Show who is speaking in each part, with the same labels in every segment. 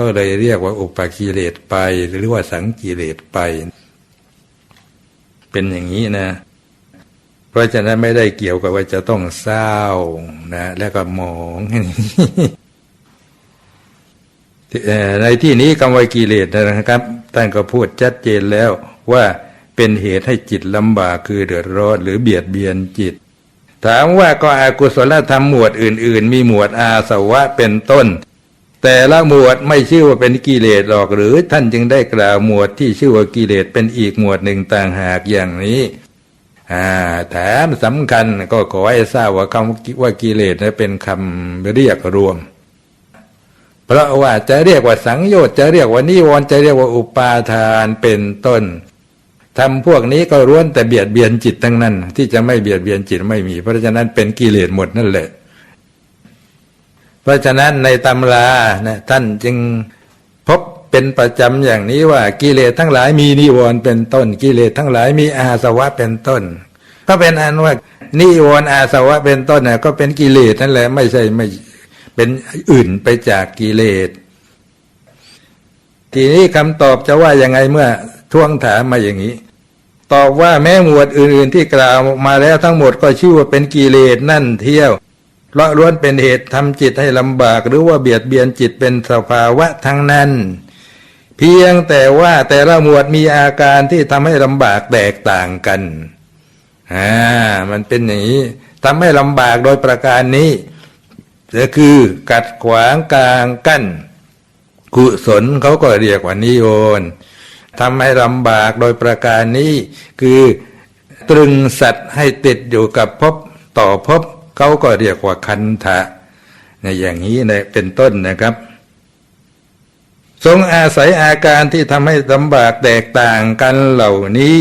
Speaker 1: ก็เลยเรียกว่าอุปกิเลสไป หรือว่าสังกิเลสไป เป็นอย่างนี้นะ เพราะฉะนั้นไม่ได้เกี่ยวกับว่าจะต้องเศร้านะ แล้วก็หมองในที่นี้คำว่ากิเลสนะครับท่านก็พูดชัดเจนแล้วว่าเป็นเหตุให้จิตลำบากคือเดือดร้อนหรือเบียดเบียนจิต ถามว่าก็อากุศลธรรมหมวดอื่น ๆ มีหมวดอาสวะเป็นต้น แต่ละหมวดไม่ชื่อว่าเป็นกิเลสหรอกหรือ ท่านจึงได้กล่าวหมวดที่ชื่อว่ากิเลสเป็นอีกหมวดหนึ่งต่างหากอย่างนี้อ่าแถมสำคัญก็ขอให้ทราบว่าคำว่ากิเลสเป็นคำเรียกรวม เพราะว่าจะเรียกว่าสังโยชน์จะเรียกว่านิวรณ์จะเรียกว่าอุปาทานเป็นต้นทำพวกนี้ก็ร้วนแต่เบียดเบียนจิตทั้งนั้น ที่จะไม่เบียดเบียนจิตไม่มี เพราะฉะนั้นเป็นกิเลสหมดนั่นแหละ เพราะฉะนั้นในตำรานะท่านจึงพบเป็นประจำอย่างนี้ว่ากิเลสทั้งหลายมีนิวรณ์เป็นต้น กิเลสทั้งหลายมีอาสวะเป็นต้น ก็เป็นอันว่านิวรณ์อาสวะเป็นต้นน่ะก็เป็นกิเลสนั่นแหละไม่ใช่ไม่เป็นอื่นไปจากกิเลส ทีนี้คำตอบจะว่ายังไงเมื่อท่วงถามมาอย่างนี้ ตอบว่าแม้หมวดอื่น ๆ ที่กล่าวมาแล้วทั้งหมดก็ชื่อว่าเป็นกิเลสนั่นเที่ยว เพราะล้วนเป็นเหตุทำจิตให้ลำบาก หรือว่าเบียดเบียนจิตเป็นสภาวะทั้งนั้น เพียงแต่ว่าแต่ละหมวดมีอาการที่ทำให้ลำบากแตกต่างกันอ่ามันเป็นอย่างนี้ทำให้ลำบากโดยประการนี้ก็คือกัดขวางกลางกั้น กุศลเขาก็เรียกว่านิโยนทำให้ลำบากโดยประการนี้ คือตรึงสัตว์ให้ติดอยู่กับภพต่อภพ เขาก็เรียกว่าคันธะในอย่างนี้นะเป็นต้นนะครับ ทรงอาศัยอาการที่ทำให้ลำบากแตกต่างกันเหล่านี้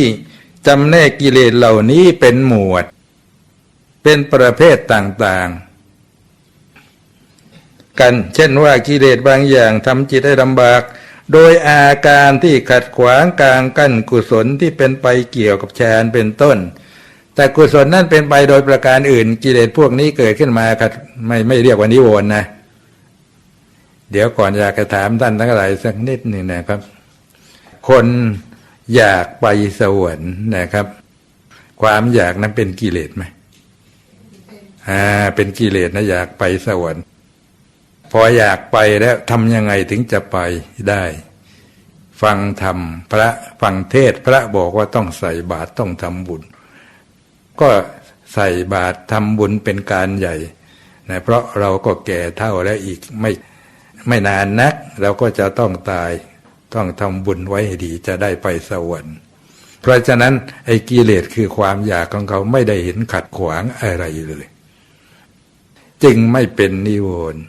Speaker 1: จำแนกกิเลสเหล่านี้เป็นหมวด เป็นประเภทต่างๆ กันเช่นว่ากิเลสบางอย่างทำจิตให้ลำบากโดยอาการที่ขัดขวางกลางกั้นกุศลที่เป็นไปเกี่ยวกับฌานเป็นต้น แต่กุศลนั่นเป็นไปโดยประการอื่น กิเลสพวกนี้เกิดขึ้นมาขัดไม่ไม่เรียกว่านิวรณ์นะ เดี๋ยวก่อนอยากจะถามท่านทั้งหลายสักนิดหนึ่งนะครับ คนอยากไปสวรรค์นะครับ ความอยากนั้นเป็นกิเลสไหมอ่าเป็นกิเลสนะอยากไปสวรรค์ พออยากไปแล้วทำยังไงถึงจะไปได้ฟังธรรมพระฟังเทศพระบอกว่าต้องใส่บาตรต้องทำบุญ ก็ใส่บาตรทำบุญเป็นการใหญ่นะเพราะเราก็แก่เท่าแล้วอีกไม่ไม่นานนัก เราก็จะต้องตายต้องทำบุญไว้ให้ดีจะได้ไปสวรรค์ เพราะฉะนั้นไอ้กิเลสคือความอยากของเขาไม่ได้เห็นขัดขวางอะไรเลย จึงไม่เป็นนิวรณ์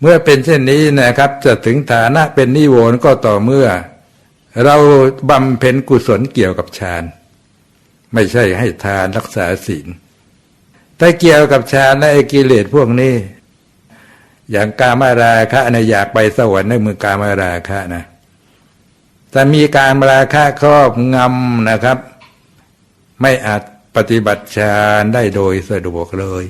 Speaker 1: เมื่อเป็นเช่นนี้นะครับ จะถึงฐานะเป็นนิวรณ์ก็ต่อเมื่อ เราบำเพ็ญกุศลเกี่ยวกับฌาน ไม่ใช่ให้ทานรักษาศีลถ้าเกี่ยวกับฌานและไอ้กิเลสพวกนี้ อย่างกามาราคะนะอยากไปสวรรค์ในมือกามาราคะนะแต่มีการมาราคะครอบงำนะครับ ไม่อาจปฏิบัติฌานได้โดยสะดวกเลย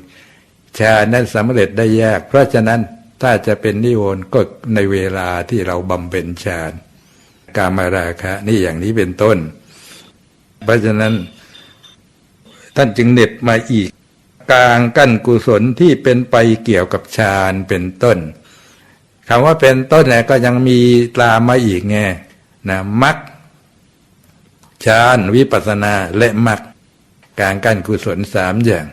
Speaker 1: ฌานนั้นสำเร็จได้ยาก เพราะฉะนั้นถ้าจะเป็นนิวรณ์ก็ในเวลาที่เราบำเพ็ญฌานกามาราคะ นี่อย่างนี้เป็นต้น เพราะฉะนั้น ท่านจึงเน็ตมาอีก กลางกั้นกุศลที่เป็นไปเกี่ยวกับฌานเป็นต้นคำว่าเป็นต้นเนี่ยก็ยังมีตามมาอีกไงนะมักฌานวิปัสสนาและมักกลางกั้นกุศลสามอย่าง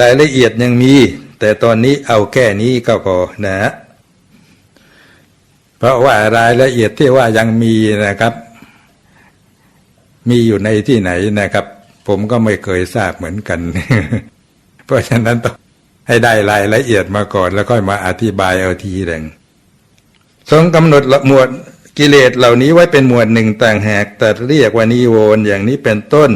Speaker 1: รายละเอียดยังมี แต่ตอนนี้เอาแค่นี้ก็พอนะ เพราะว่ารายละเอียดที่ว่ายังมีนะครับ มีอยู่ในที่ไหนนะครับ ผมก็ไม่เคยทราบเหมือนกัน เพราะฉะนั้นต้องให้ได้รายละเอียดมาก่อน แล้วค่อยมาอธิบายเอาทีหนึ่งทรงกำหนดหมวดกิเลสเหล่านี้ไว้เป็นหมวดหนึ่งต่างหากแต่เรียกว่านิโวรณ์อย่างนี้เป็นต้น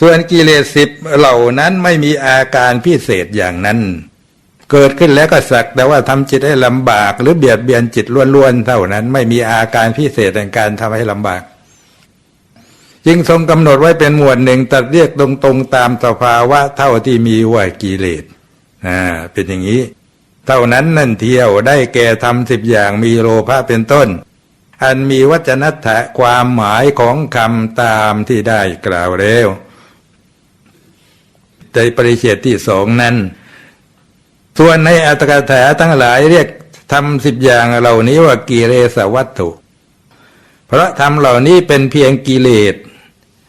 Speaker 1: ส่วนกิเลสสิบเหล่านั้นไม่มีอาการพิเศษอย่างนั้น เกิดขึ้นแล้วก็สักแต่ว่าทำจิตให้ลำบาก หรือเบียดเบียนจิตล้วนๆเท่านั้น ไม่มีอาการพิเศษในการทำให้ลำบาก จึงทรงกำหนดไว้เป็นหมวดหนึ่งตัดเรียกตรงๆตามสภาวะเท่าที่มีว่ากิเลสอ่าเป็นอย่างนี้ เท่านั้นนั่นเที่ยวได้แก่ทำสิบอย่างมีโลภะเป็นต้น อันมีวจนัตถะความหมายของคำตามที่ได้กล่าวแล้วในปริเชตที่สองนั้น ส่วนในอัตถกถาทั้งหลายเรียกทำสิบอย่างเหล่านี้ว่ากิเลสวัตถุ เพราะทำเหล่านี้เป็นเพียงกิเลส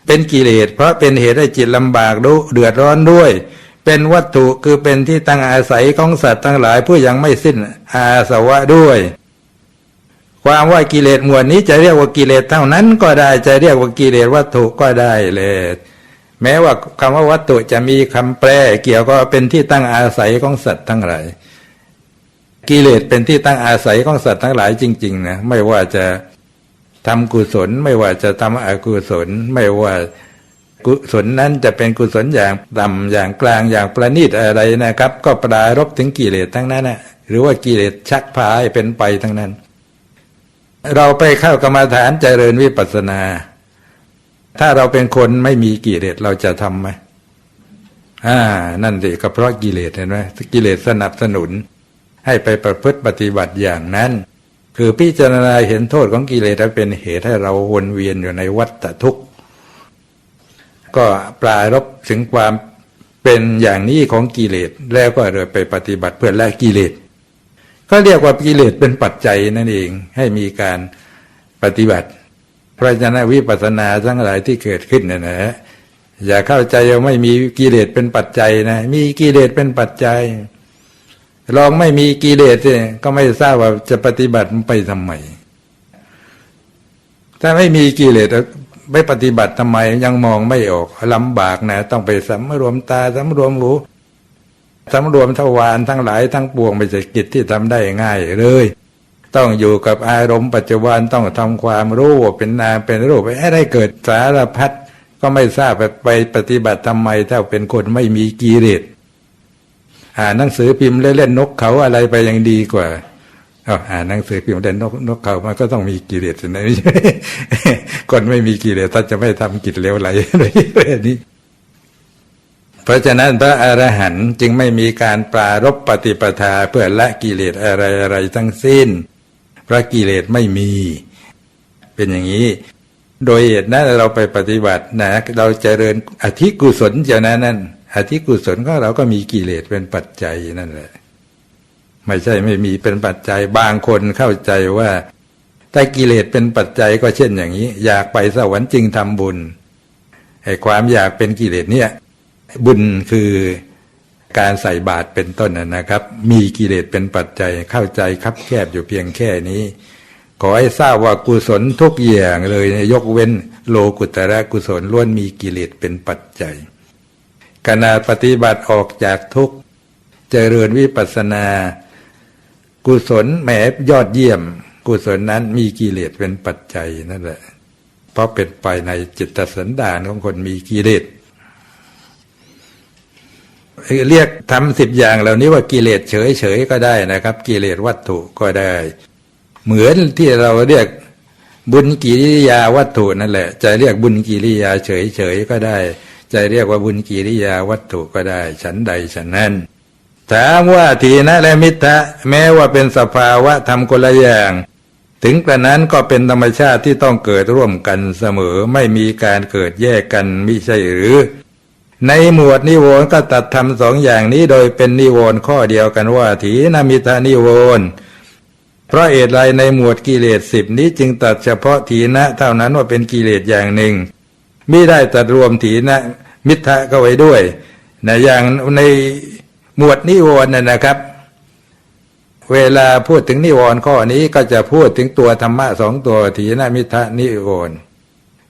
Speaker 1: เป็นกิเลสเพราะเป็นเหตุให้จิตลำบากดุเดือดร้อนด้วย เป็นวัตถุคือเป็นที่ตั้งอาศัยของสัตว์ทั้งหลายผู้ยังไม่สิ้นอาสวะด้วยความว่ากิเลสหมวดนี้จะเรียกว่ากิเลสเท่านั้นก็ได้จะเรียกว่ากิเลสวัตถุก็ได้เลยแม้ว่าคำว่าวัตถุจะมีคำแปลเกี่ยวก็เป็นที่ตั้งอาศัยของสัตว์ทั้งหลายกิเลสเป็นที่ตั้งอาศัยของสัตว์ทั้งหลายจริง ๆ นะ ไม่ว่าจะ ทำกุศลไม่ว่าจะทำอกุศลไม่ว่ากุศลนั้นจะเป็นกุศลอย่างต่ำอย่างกลางอย่างประณีตอะไรนะครับ ก็ปรารบถึงกิเลสทั้งนั้นนะหรือว่ากิเลสชักพาให้เป็นไปทั้งนั้น เราไปเข้ากรรมฐานเจริญวิปัสสนา ถ้าเราเป็นคนไม่มีกิเลสเราจะทำไหมอ่า นั่นสิก็เพราะกิเลสเห็นไหมกิเลสสนับสนุน ให้ไปประพฤติปฏิบัติอย่างนั้น คือพิจารณาเห็นโทษของกิเลสเป็นเหตุให้เราวนเวียนอยู่ในวัฏทุกข์ ก็ปลารบถึงความเป็นอย่างนี้ของกิเลสแล้วก็เลยไปปฏิบัติเพื่อละกิเลสก็เรียกว่ากิเลสเป็นปัจจัยนั่นเองให้มีการปฏิบัติพระฉะนั้นวิปัสสนาทั้งหลายที่เกิดขึ้นเนยนะฮะอย่าเข้าใจว่าไม่มีกิเลสเป็นปัจจัยนะ มีกิเลสเป็นปัจจัย ลองไม่มีกิเลสเนี่ยก็ไม่ทราบว่าจะปฏิบัติไปทำไม ถ้าไม่มีกิเลสไม่ปฏิบัติทำไม ยังมองไม่ออกลำบากนะ ต้องไปสำรวมตาสำรวมหูสำรวมทวารทั้งหลายทั้งปวงไม่ใช่กิจที่ทำได้ง่ายเลย ต้องอยู่กับอารมณ์ปัจจุบันต้องทำความรู้ว่าเป็นนามเป็นรูปให้ได้เกิดสารพัดก็ไม่ทราบไปปฏิบัติทำไม ถ้าเป็นคนไม่มีกิเลส อ่านหนังสือพิมพ์เล่นๆนกเขาอะไรไปยังดีกว่าอาอ่านหนังสือพิมพ์เล่นนกนกเขามันก็ต้องมีกิเลสนะไม่ใช่คนไม่มีกิเลสถ้าจะไม่ทำกิจเลวไหลอะไรนี้เพราะฉะนั้นพระอรหันต์จึงไม่มีการปรารบปฏิปทาเพื่อละกิเลสอะไรอะไรทั้งสิ้น พระกิเลสไม่มี เป็นอย่างนี้ โดยเหตุนั้นเราไปปฏิบัตินะ เราเจริญอธิกุศลเจ้านั้นนั่น อธิกุศลก็เราก็มีกิเลสเป็นปัจจัยนั่นแหละ ไม่ใช่ไม่มีเป็นปัจจัยบางคนเข้าใจว่าถ้ากิเลสเป็นปัจจัยก็เช่นอย่างนี้ อยากไปสวรรค์จึงทำบุญไอ้ความอยากเป็นกิเลสเนี่ย บุญคือการใส่บาตรเป็นต้นนะนะครับ มีกิเลสเป็นปัจจัยเข้าใจคับแคบอยู่เพียงแค่นี้ ขอให้ทราบว่ากุศลทุกอย่างเลยยกเว้นโลกุตระกุศลล้วนมีกิเลสเป็นปัจจัย ขณะปฏิบัติออกจากทุกข์ เจริญวิปัสนา กุศลแหมยอดเยี่ยม กุศลนั้นมีกิเลสเป็นปัจจัยนั่นแหละ เพราะเป็นไปในจิตสันดานของคนมีกิเลสเรียกทำสิบอย่างเหล่านี้ว่ากิเลสเฉยเฉยก็ได้นะครับ กิเลสวัตถุก็ได้ เหมือนที่เราเรียกบุญกิริยาวัตถุนั่นแหละ จะเรียกบุญกิริยาเฉยเฉยก็ได้ จะเรียกว่าบุญกิริยาวัตถุก็ได้ ฉันใดฉันนั้น ถามว่าทีนะและมิตรแม้ว่าเป็นสภาวะทำคนละอย่าง ถึงกระนั้นก็เป็นธรรมชาติที่ต้องเกิดร่วมกันเสมอไม่มีการเกิดแยกกันมิใช่หรือ ในหมวดนิวรณ์ก็ตัดทำสองอย่างนี้โดยเป็นนิวรณ์ข้อเดียวกันว่าถีนมิทานิวรณ์เพราะเหตุไรในหมวดกิเลสสิบนี้จึงตัดเฉพาะถีนะเท่านั้นว่าเป็นกิเลสอย่างหนึ่งไม่ได้ตัดรวมถีนะ มิทธะก็ไว้ด้วยนะอย่างในหมวดนิวรณ์น่ะนะครับ เวลาพูดถึงนิวรณ์ข้อนี้ก็จะพูดถึงตัวธรรมะสองตัวถีนมิทธะนิวรณ์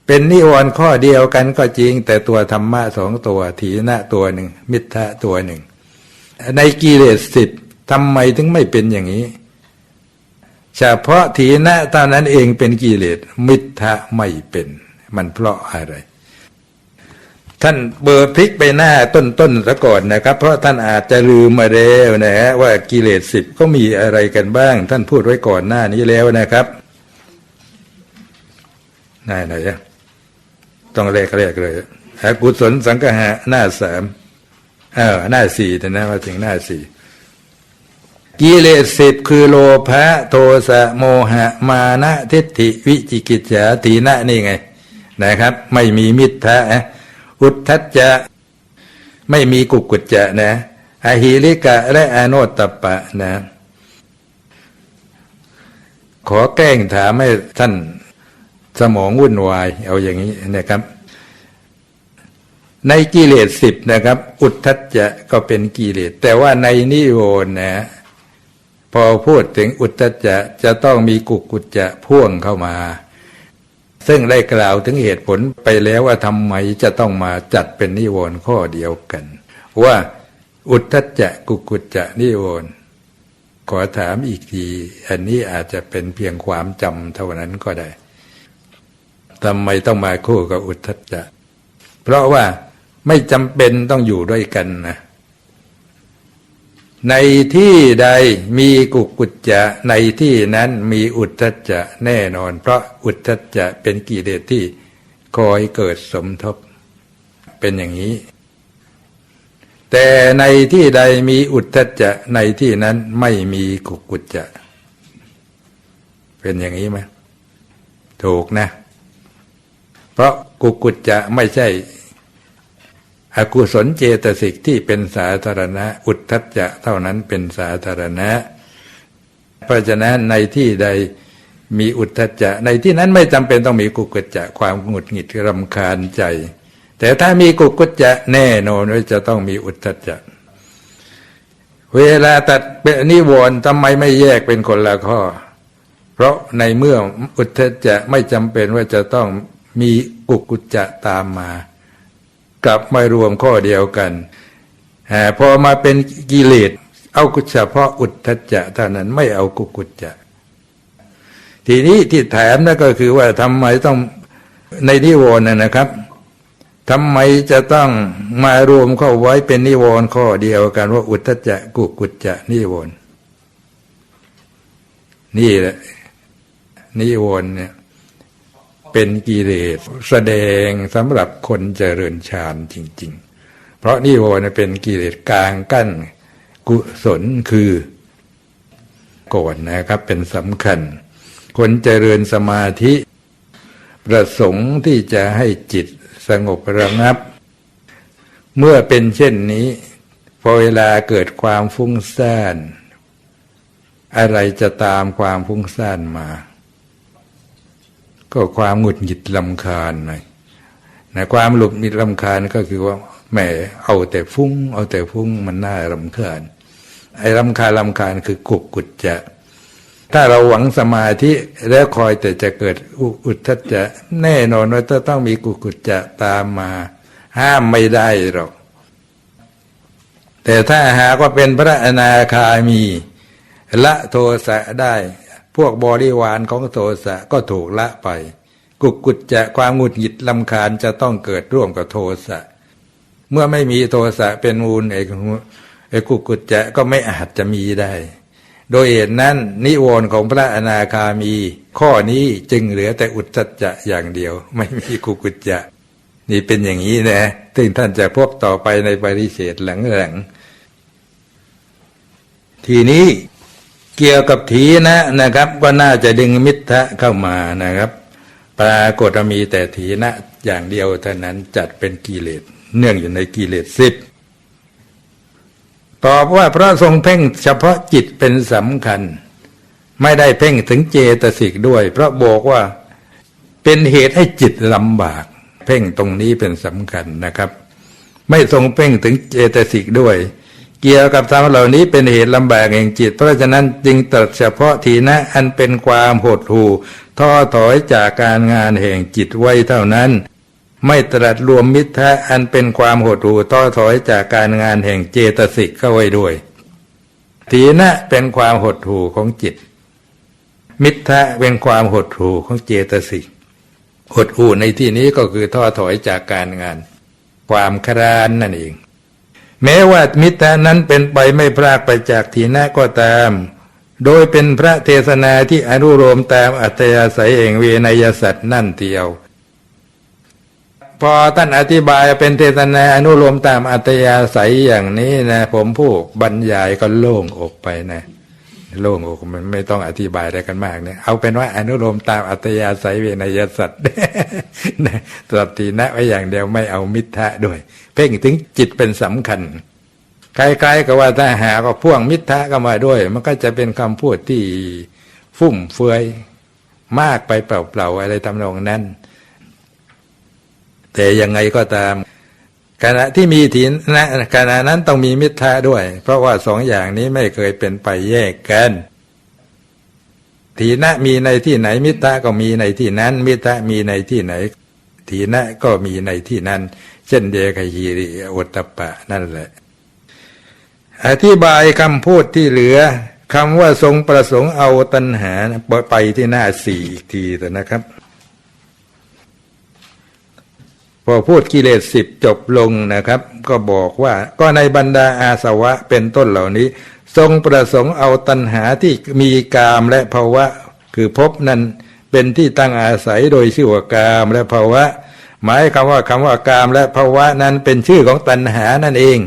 Speaker 1: เป็นนิวรณ์ข้อเดียวกันก็จริง แต่ตัวธรรมะสองตัวถีนะตัวหนึ่งมิทธะตัวหนึ่ง ในกิเลสสิบทำไมถึงไม่เป็นอย่างนี้ เฉพาะถีนะเท่านั้นเองเป็นกิเลสมิทธะไม่เป็น มันเพราะอะไร ท่านเบอร์พลิกไปหน้าต้นๆซะก่อนนะครับ เพราะท่านอาจจะลืมมาแล้วนะฮะว่ากิเลสสิบก็มีอะไรกันบ้าง ท่านพูดไว้ก่อนหน้านี้แล้วนะครับนายไหนอะต้องเลขเรียกเลยอกุศลสังกหะหน้าสามเออหน้าสี่แต่นะมาถึงหน้าสี่กิเลสสิบคือโลภะโทสะโมหะ มานะทิฏฐิวิจิกิจฉาตีนะนี่ไง นะครับ ไม่มีมิตรทะ อุทธัจจะ ไม่มีกุกุจจะนะอหิริกะและอโนตตปะนะ ขอแกล้งถามให้ท่านสมองวุ่นวาย เอาอย่างนี้นะครับ ในกิเลสสิบนะครับ อุทธัจจะก็เป็นกิเลส แต่ว่าในนิโรนะพอพูดถึงอุทธัจจะจะต้องมีกุกุจจะพ่วงเข้ามา ซึ่งได้กล่าวถึงเหตุผลไปแล้วว่าทำไมจะต้องมาจัดเป็นนิวรณ์ข้อเดียวกัน ว่าอุทธัจจะกุกุจจะนิวรณ์ขอถามอีกที อันนี้อาจจะเป็นเพียงความจำเท่านั้นก็ได้ทำไมต้องมาคู่กับอุทธัจจะ เพราะว่าไม่จำเป็นต้องอยู่ด้วยกันนะ ในที่ใดมีกุกุจจะในที่นั้นมีอุทธัจจะแน่นอน เพราะอุทธัจจะเป็นกิเลสที่คอยเกิดสมทบ เป็นอย่างนี้ แต่ในที่ใดมีอุทธัจจะในที่นั้นไม่มีกุกุจจะ เป็นอย่างนี้ไหมถูกนะ เพราะกุกุจจะไม่ใช่ อกุศลเจตสิกที่เป็นสาธารณะ อุทธัจจะเท่านั้นเป็นสาธารณะ เพราะฉะนั้นในที่ใดมีอุทธัจจะ ในที่นั้นไม่จำเป็นต้องมีกุกุจจะความหงุดหงิดรำคาญใจ แต่ถ้ามีกุกุจจะแน่นอนว่าจะต้องมีอุทธัจจะ เวลาตัดเป็นนิวรณ์ทำไมไม่แยกเป็นคนละข้อ เพราะในเมื่ออุทธัจจะไม่จำเป็นว่าจะต้องมีกุกุจจะตามมา กลับมารวมข้อเดียวกันแต่พอมาเป็นกิเลสเอากุเฉพาะอุทธัจจะเท่านั้นไม่เอากุกุจจะ ทีนี้ที่แถมนั่นก็คือว่าทำไมต้องในนิวรณ์นะนะครับทำไมจะต้องมารวมเข้าไว้เป็นนิวรณ์ข้อเดียวกันว่าอุทธัจจะกุกุจจะนิวรณ์นี่แหละนิวรณ์เนี่ย เป็นกิเลสแสดงสำหรับคนเจริญฌานจริง ๆ เพราะนิวรณ์เป็นกิเลสกลางกั้นกุศลคือก่อนนะครับเป็นสำคัญ คนเจริญสมาธิ ประสงค์ที่จะให้จิตสงบระงับ เมื่อเป็นเช่นนี้ พอเวลาเกิดความฟุ้งซ่าน อะไรจะตามความฟุ้งซ่านมา ก็ความหงุดหงิดลำคาญหน่อยนะความหลุดหงิดลำคาญก็คือว่าแหมเอาแต่ฟุ้ง เอาแต่ฟุ้งมันน่ารำคาญไอ้ลำคาญลำคาญคือกุกกุจจะ ถ้าเราหวังสมาธิแล้วคอยแต่จะเกิดอุทธัจจะ แน่นอนว่าจะต้องมีกุกุจจะตามมา ห้ามไม่ได้หรอก แต่ถ้าหากว่าเป็นพระอนาคามี ละโทสะได้ พวกบริวารของโทสะก็ถูกละไป กุกกุจจะความหงุดหงิดลำคาญจะต้องเกิดร่วมกับโทสะ เมื่อไม่มีโทสะเป็นมูลไอ้ไอ้กุกกุจจะก็ไม่อาจจะมีได้ โดยเหตุนั้น นิวรณ์ของพระอนาคามี ข้อนี้จึงเหลือแต่อุทธัจจะอย่างเดียว ไม่มีกุกุจจะนี่เป็นอย่างนี้นะซึ่งท่านจะพบต่อไปในปริเศษหลังๆทีนี้ เกี่ยวกับถีนะนะครับ ก็น่าจะดึงมิตรเข้ามานะครับ ปรากฏมีแต่ถีนะอย่างเดียวเท่านั้นจัดเป็นกิเลสเนื่องอยู่ในกิเลสสิบตอบว่าพระทรงเพ่งเฉพาะจิตเป็นสำคัญ ไม่ได้เพ่งถึงเจตสิกด้วย เพราะบอกว่าเป็นเหตุให้จิตลำบาก เพ่งตรงนี้เป็นสำคัญนะครับ ไม่ทรงเพ่งถึงเจตสิกด้วย เกี่ยวกับธรรมเหล่านี้เป็นเหตุลำบากแห่งจิต เพราะฉะนั้นจึงตรัสเฉพาะทีนะอันเป็นความหดหู่ท้อถอยจากการงานแห่งจิตไว้เท่านั้น ไม่ตรัสรวมมิทะอันเป็นความหดหู่ท้อถอยจากการงานแห่งเจตสิกเข้าไว้ด้วยทีนะเป็นความหดหู่ของจิต มิทะเป็นความหดหู่ของเจตสิกหดหู่ในที่นี้ก็คือท้อถอยจากการงาน ความครานนั่นเอง แม้ว่ามิตรนั้นเป็นไปไม่พรากไปจากทีนะก็ตาม โดยเป็นพระเทศนาที่อนุโลมตามอัตยาศัยเองเวนยสัตว์นั่นเดียว พอท่านอธิบายเป็นเทศนาอนุโลมตามอัตยาศัยอย่างนี้นะ ผมผู้บรรยายก็โล่งอกไปนะ โล่งอกมันไม่ต้องอธิบายอะไรกันมากเนี่ยเอาเป็นว่าอนุโลมตามอัตยาศัยเวนยสัตว์นะตรัสทีนะไว้อย่างเดียวไม่เอามิทธะด้วย เพ่งถึงจิตเป็นสำคัญคล้ายๆกับว่าถ้าหากว่าพ่วงมิทธะก็มาด้วย มันก็จะเป็นคำพูดที่ฟุ่มเฟือยมากไปเปล่าๆอะไรทำนองนั้น แต่ยังไงก็ตาม ขณะที่มีถีนะขณะนั้นต้องมีมิทธะด้วย เพราะว่าสองอย่างนี้ไม่เคยเป็นไปแยกกันถีนะมีในที่ไหนมิทธะก็มีในที่นั้น มิทธะมีในที่ไหน ถีนะก็มีในที่นั้น เช่นเดียกับฮีริโอตตปะนั่นแหละ อธิบายคำพูดที่เหลือคำว่าทรงประสงค์เอาตัณหาไปที่หน้าสี่อีกทีนะครับ พอพูดกิเลสสิบจบลงนะครับ ก็บอกว่าก็ในบรรดาอาสวะเป็นต้นเหล่านี้ ทรงประสงค์เอาตัณหาที่มีกามและภาวะ คือภพนั้นเป็นที่ตั้งอาศัยโดยชื่อว่ากามและภาวะ หมายคำว่าคำว่ากามและภาวะนั้นเป็นชื่อของตัณหานั่นเอง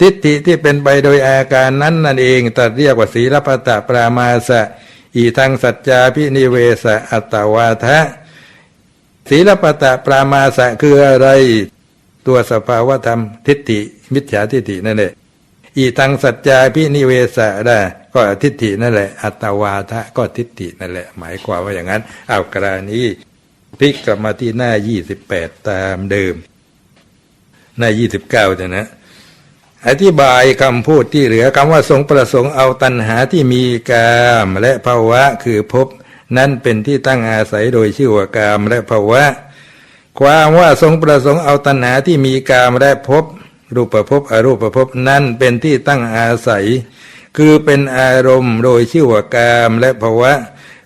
Speaker 1: ทิฏฐิที่เป็นไปโดยอาการนั้นนั่นเองตัดเรียกว่าศีลปตะปรามาสะ อีทางสัจจาพินิเวสะอัตตวาทะ ศีลปตะปรามาสะคืออะไร ตัวสภาวธรรมทิฏฐิมิจฉาทิฏฐินั่นแหละอีทางสัจจาพินิเวสะได้ก็ทิฏฐินั่นแหละ อัตวาทะก็ทิฏฐินั่นแหละ หมายความว่าอย่างนั้นเอากรณีพลิกกลับมาที่หน้ายี่สิบแปดตามเดิม หน้ายี่สิบเก้าจะนะอธิบายคำพูดที่เหลือคำว่าทรงประสงค์เอาตัณหาที่มีกามและภาวะคือภพ นั้นเป็นที่ตั้งอาศัยโดยชื่อว่ากามและภาวะ ความว่าทรงประสงค์เอาตัณหาที่มีกามและภพรูปภพอรูปภพนั้นเป็นที่ตั้งอาศัย คือเป็นอารมณ์โดยชื่อว่ากามและภาวะ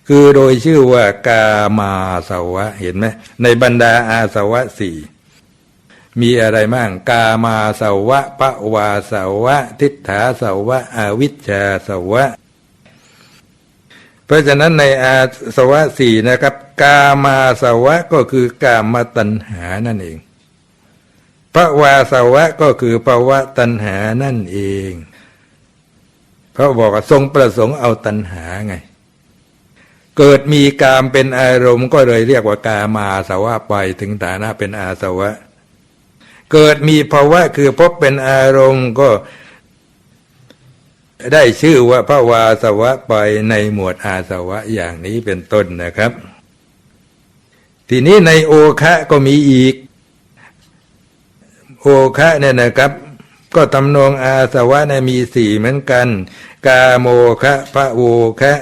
Speaker 1: คือโดยชื่อว่ากามาสาวะเห็นไหมในบรรดาอาสวะสี่มีอะไรบ้างกามาสาวะปะวาสาวะ ทิฏฐาสาวะ อวิชชาสาวะ เพราะฉะนั้นในอาสวะสี่นะครับ กามาสวะก็คือกามตัณหานั่นเองปะวาสวะก็คือภาวะตัณหานั่นเองพระบอกว่าทรงประสงค์เอาตัณหาไง เกิดมีกามเป็นอารมณ์ก็เลยเรียกว่ากามาสวะไปถึงฐานะเป็นอาสวะ เกิดมีภาวะคือพบเป็นอารมณ์ก็ ได้ชื่อว่าพระวาสวะไปในหมวดอาสวะอย่างนี้เป็นต้นนะครับ ทีนี้ในโอคะก็มีอีก โอคะเนี่ยนะครับ ก็ตำนองอาสวะเนี่ยมีสี่เหมือนกัน กาโมคะพระโวคะ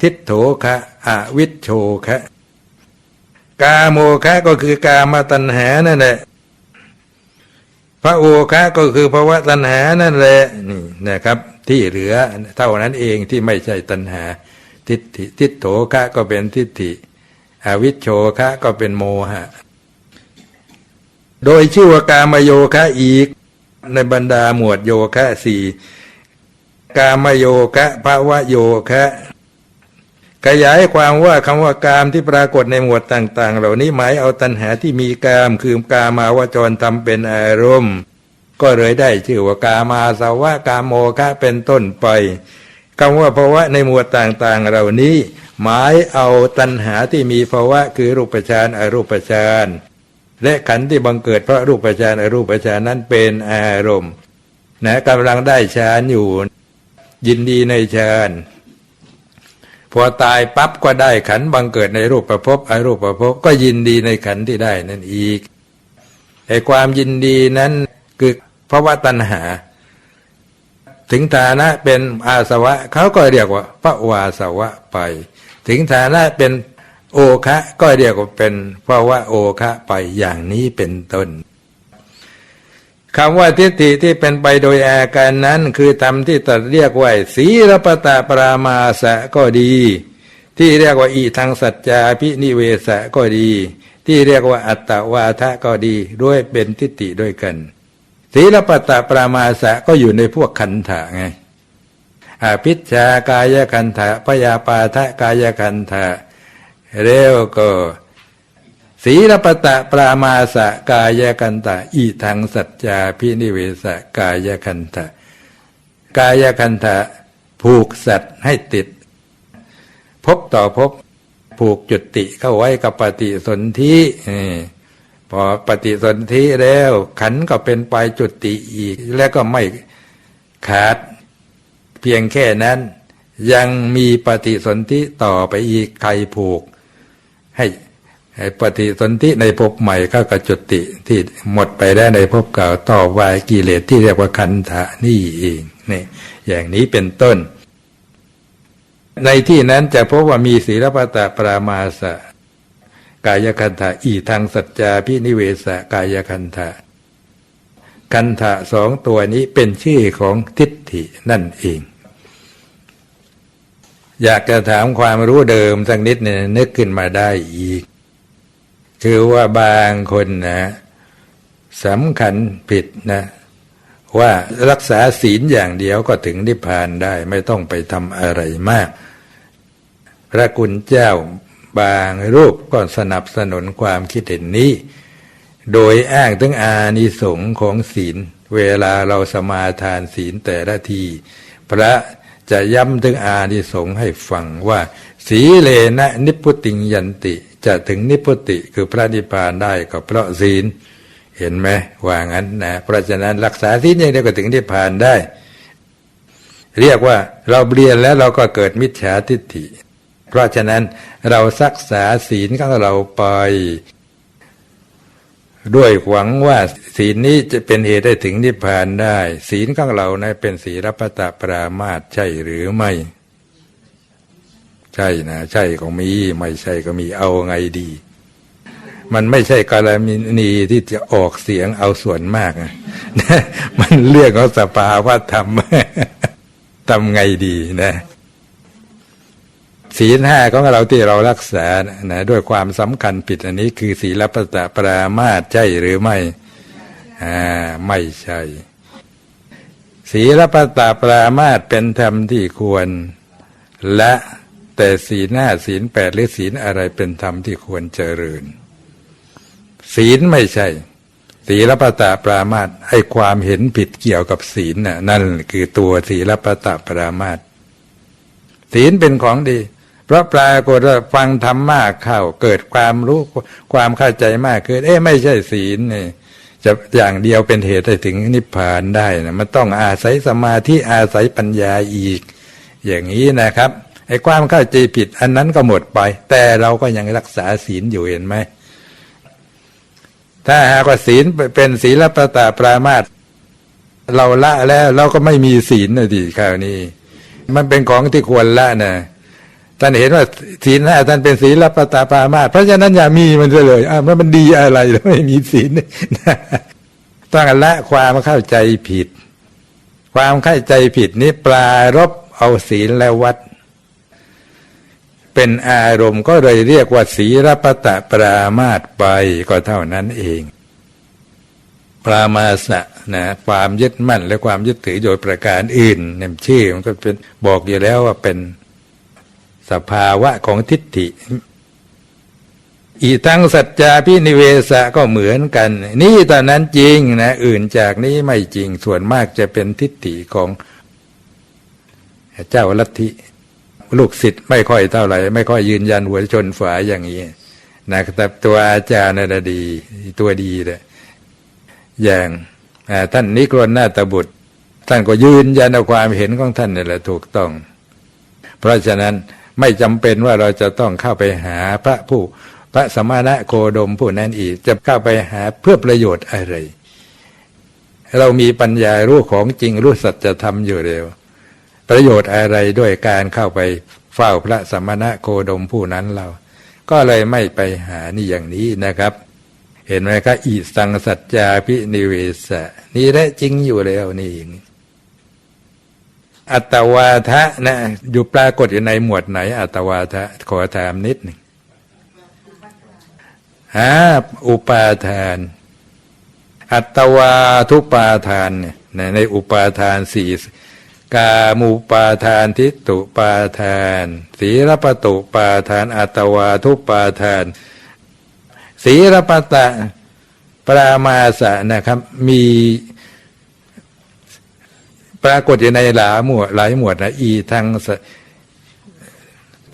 Speaker 1: ทิฏโถคะอวิชโชคะ กาโมคะก็คือกามตัณหานั่นแหละพระโอคะก็คือภาวะตัณหานั่นแหละนี่นะครับ ที่เหลือเท่านั้นเองที่ไม่ใช่ตัณหา ทิฏฐิทิฏโถคะก็เป็นทิฏฐิ อวิชโชคะก็เป็นโมหะ โดยชื่อว่ากามโยคะอีก ในบรรดาหมวดโยคะสี่กามโยคะภาวะโยคะ ขยายความว่าคำว่ากามที่ปรากฏในหมวดต่าง ๆ เหล่านี้หมายเอาตัณหาที่มีกามคือกามาวจรทำเป็นอารมณ์ ก็เลยได้ชื่อว่ากามาสาวะกามโมคะเป็นต้นไปคำว่าภาวะในหมวดต่างๆ เหล่านี้ หมายเอาตัณหาที่มีภาวะคือรูปฌานอรูปฌานและขันธ์ที่บังเกิดเพราะรูปฌานอรูปฌานนั้นเป็นอารมณ์นะกำลังได้ฌานอยู่ ยินดีในฌานพอตายปั๊บก็ได้ขันบังเกิดในรูปประพบอรูปประพบก็ยินดีในขันที่ได้นั่นอีกไอ้ความยินดีนั้น คือภาวะตัณหา ถึงฐานะเป็นอาสวะเขาก็เรียกว่าพระวาสวะไป ถึงฐานะเป็นโอคะก็เรียกว่าเป็นภาวะโอคะไปอย่างนี้เป็นต้นคำว่าทิฏฐิที่เป็นไปโดยอาการนั้น คือธรรมที่ตรัสเรียกว่าศีรปตะปรามาสะก็ดี ที่เรียกว่าอีทางสัจจาพินิเวสะก็ดี ที่เรียกว่าอัตตวาทะก็ดีด้วยเป็นทิฏฐิด้วยกัน ศีลปตะปรามาสะก็อยู่ในพวกขันธะไงอภิชากายคันธะพยาปาทะกายคันธะเร็วก็ศีลปตะปรามาสะกายกันตะ อีทางสัจจาพินิเวสะกายคันธะกายคันธะผูกสัตว์ให้ติด พบต่อพบผูกจุติเข้าไว้กับปฏิสนธิ พอปฏิสนธิแล้ว ขันก็เป็นไปจุติอีก แล้วก็ไม่ขาดเพียงแค่นั้น ยังมีปฏิสนธิต่อไปอีกใครผูกให้ให้ปฏิสนธิในภพใหม่ก็กระจุติที่หมดไปได้ในภพเก่าต่อวายกิเลสที่เรียกว่าคันธะนี่เองนี่อย่างนี้เป็นต้น ในที่นั้นจะพบว่ามีศีลปตะปรามาสะ กายคันธะอีทางสัจจาพินิเวสะกายคันธะคันธะสองตัวนี้เป็นชื่อของทิฏฐินั่นเอง อยากจะถามความรู้เดิมสักนิดเนี่ยนึกขึ้นมาได้อีก คือว่าบางคนนะสำคัญผิดนะว่ารักษาศีลอย่างเดียวก็ถึงนิพพานได้ไม่ต้องไปทำอะไรมาก พระกุณเจ้า บางรูปก็สนับสนุนความคิดเห็นนี้ โดยอ้างถึงอานิสงส์ของศีล เวลาเราสมาทานศีลแต่ละที พระจะย้ำถึงอานิสงส์ให้ฟังว่า สีเลนะนิพุติงยันติ จะถึงนิพพุติคือพระนิพพานได้ก็เพราะศีล เห็นไหมว่างั้นนะเพราะฉะนั้นรักษาศีลอย่างเดียวก็ถึงนิพพานได้ เรียกว่าเราเรียนแล้วเราก็เกิดมิจฉาทิฏฐิ เพราะฉะนั้น เรารักษาศีลของเราไป ด้วยหวังว่าศีลนี้จะเป็นเหตุให้ถึงนิพพานได้ ศีลของเรานะเป็นศีลปตปรามาตใช่หรือไม่ ใช่นะ ใช่ก็มีไม่ใช่ก็มีเอาไงดี มันไม่ใช่กรณีที่จะออกเสียงเอาส่วนมากนะมันเรื่องของสภาวะธรรมทำไงดีนะ ศีลห้าของเราที่เรารักษานะด้วยความสำคัญผิดอันนี้คือศีลปตะปรามาสใช่หรือไม่อ่าไม่ใช่ ศีลปตะปรามาสเป็นธรรมที่ควร และแต่ศีลห้าศีลแปดหรือศีลอะไรเป็นธรรมที่ควรเจริญ ศีลไม่ใช่ ศีลปตะปรามาสไอความเห็นผิดเกี่ยวกับศีลน่ะนั่นคือตัวศีลปตะปรามาสศีลเป็นของดี ราะปรากฏว่าฟังธรรมมากเข้า เกิดความรู้ความเข้าใจมากขึ้นเอ๊ะไม่ใช่ศีลนี่จะอย่างเดียวเป็นเหตุให้ถึงนิพพานได้นะมันต้องอาศัยสมาธิอาศัยปัญญาอีก อย่างนี้นะครับไอ้ความเข้าใจผิดอันนั้นก็หมดไป แต่เราก็ยังรักษาศีลอยู่เห็นไหมถ้าหากว่าศีลเป็นศีลประตะปรามาสเราละแล้วเราก็ไม่มีศีลนะทีคราวนี้ มันเป็นของที่ควรละนะ ท่านเห็นว่าศีลห้าท่านเป็นศีลปตะปรามาเพราะฉะนั้นอย่ามีมันเลยอ่ามันดีอะไรแล้วไม่มีศีลต้องละความเข้าใจผิด ความเข้าใจผิดนี้ปลารบเอาศีลและวัด เป็นอารมณ์ก็เลยเรียกว่าศีลปตะปรามาสไปก็เท่านั้นเอง ปรามาสะนะความยึดมั่นและความยึดถือโดยประการอื่นเนี่ยชื่อมันก็เป็นบอกอยู่แล้วว่าเป็น สภาวะของทิฏฐิ อีทั้งสัจจาพินิเวสะก็เหมือนกัน นี่ตอนนั้นจริงนะอื่นจากนี้ไม่จริงส่วนมากจะเป็นทิฏฐิของเจ้าลัทธิลูกศิษย์ไม่ค่อยเท่าไหร่ ไม่ค่อยยืนยันหัวชนฝาอย่างนี้นะแต่ตัวอาจารย์น่ะดี ตัวดีเลยอย่างท่านนิกรนนาตบุตร ท่านก็ยืนยันเอาความเห็นของท่านนี่แหละถูกต้อง เพราะฉะนั้น ไม่จำเป็นว่าเราจะต้องเข้าไปหาพระผู้พระสมณะโคดมผู้นั้นอีก จะเข้าไปหาเพื่อประโยชน์อะไร เรามีปัญญารู้ของจริงรู้สัจธรรมอยู่เร็ว ประโยชน์อะไรด้วยการเข้าไปเฝ้าพระสมณะโคดมผู้นั้นเรา ก็เลยไม่ไปหานี่อย่างนี้นะครับ เห็นไหมครับอีสังสัจจาพินิเวสะนี่แหละจริงอยู่แล้วนี่อั อัตวาทะนะอยู่ปรากฏอยู่ในหมวดไหน อัตวาทะขอถามนิดหนึ่งฮะอุปาทาน อัตวาทุปาทานเนี่ยในอุปาทานสี่กามูปาทานทิตุปาทานสีรปตุปาทาน อัตวาทุปาทานสีรปตะปรามาสะนะครับ มี ปรากฏอยู่ในหลาหมวดหลายหมวดนะอีทางส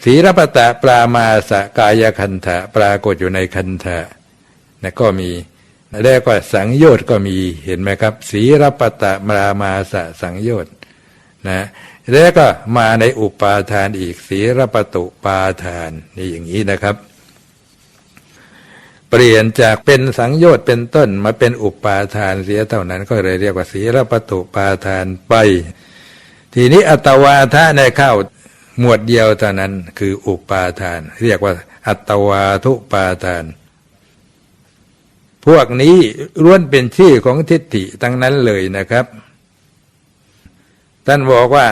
Speaker 1: ศีรปตะปรามาสกายคันธะปรากฏอยู่ในคันธะนะก็มีแล้วก็สังโยชน์ก็มีเห็นไหมครับศีรปตะปรามาสสังโยชน์นะแล้วก็มาในอุปาทานอีกศีรปตุปาทานนี่อย่างนี้นะครับ เปลี่ยนจากเป็นสังโยชน์เป็นต้นมาเป็นอุปาทานเสียเท่านั้นก็เลยเรียกว่าศีรปตุปาทานไป ทีนี้อัตวาทะในเข้าหมวดเดียวเท่านั้นคืออุปาทาน เรียกว่า อัตวาทุปาทาน พวกนี้ล้วนเป็นชื่อของทิฏฐิทั้งนั้นเลยนะครับ ท่านบอกว่า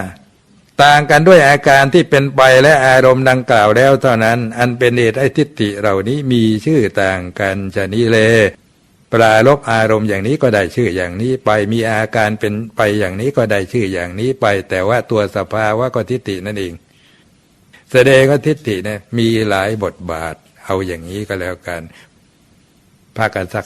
Speaker 1: ต่างกันด้วยอาการที่เป็นไปและอารมณ์ดังกล่าวแล้วเท่านั้น อันเป็นเหตุให้ทิฏฐิเหล่านี้มีชื่อต่างกันชนี้เลปราลบอารมณ์อย่างนี้ก็ได้ชื่ออย่างนี้ไปมีอาการเป็นไปอย่างนี้ก็ได้ชื่ออย่างนี้ไป แต่ว่าตัวสภาวะก็ทิฏฐินั่นเอง แสดงว่าทิฏฐิเนี่ยมีหลายบทบาทเอาอย่างนี้ก็แล้วกันพาคกันสัก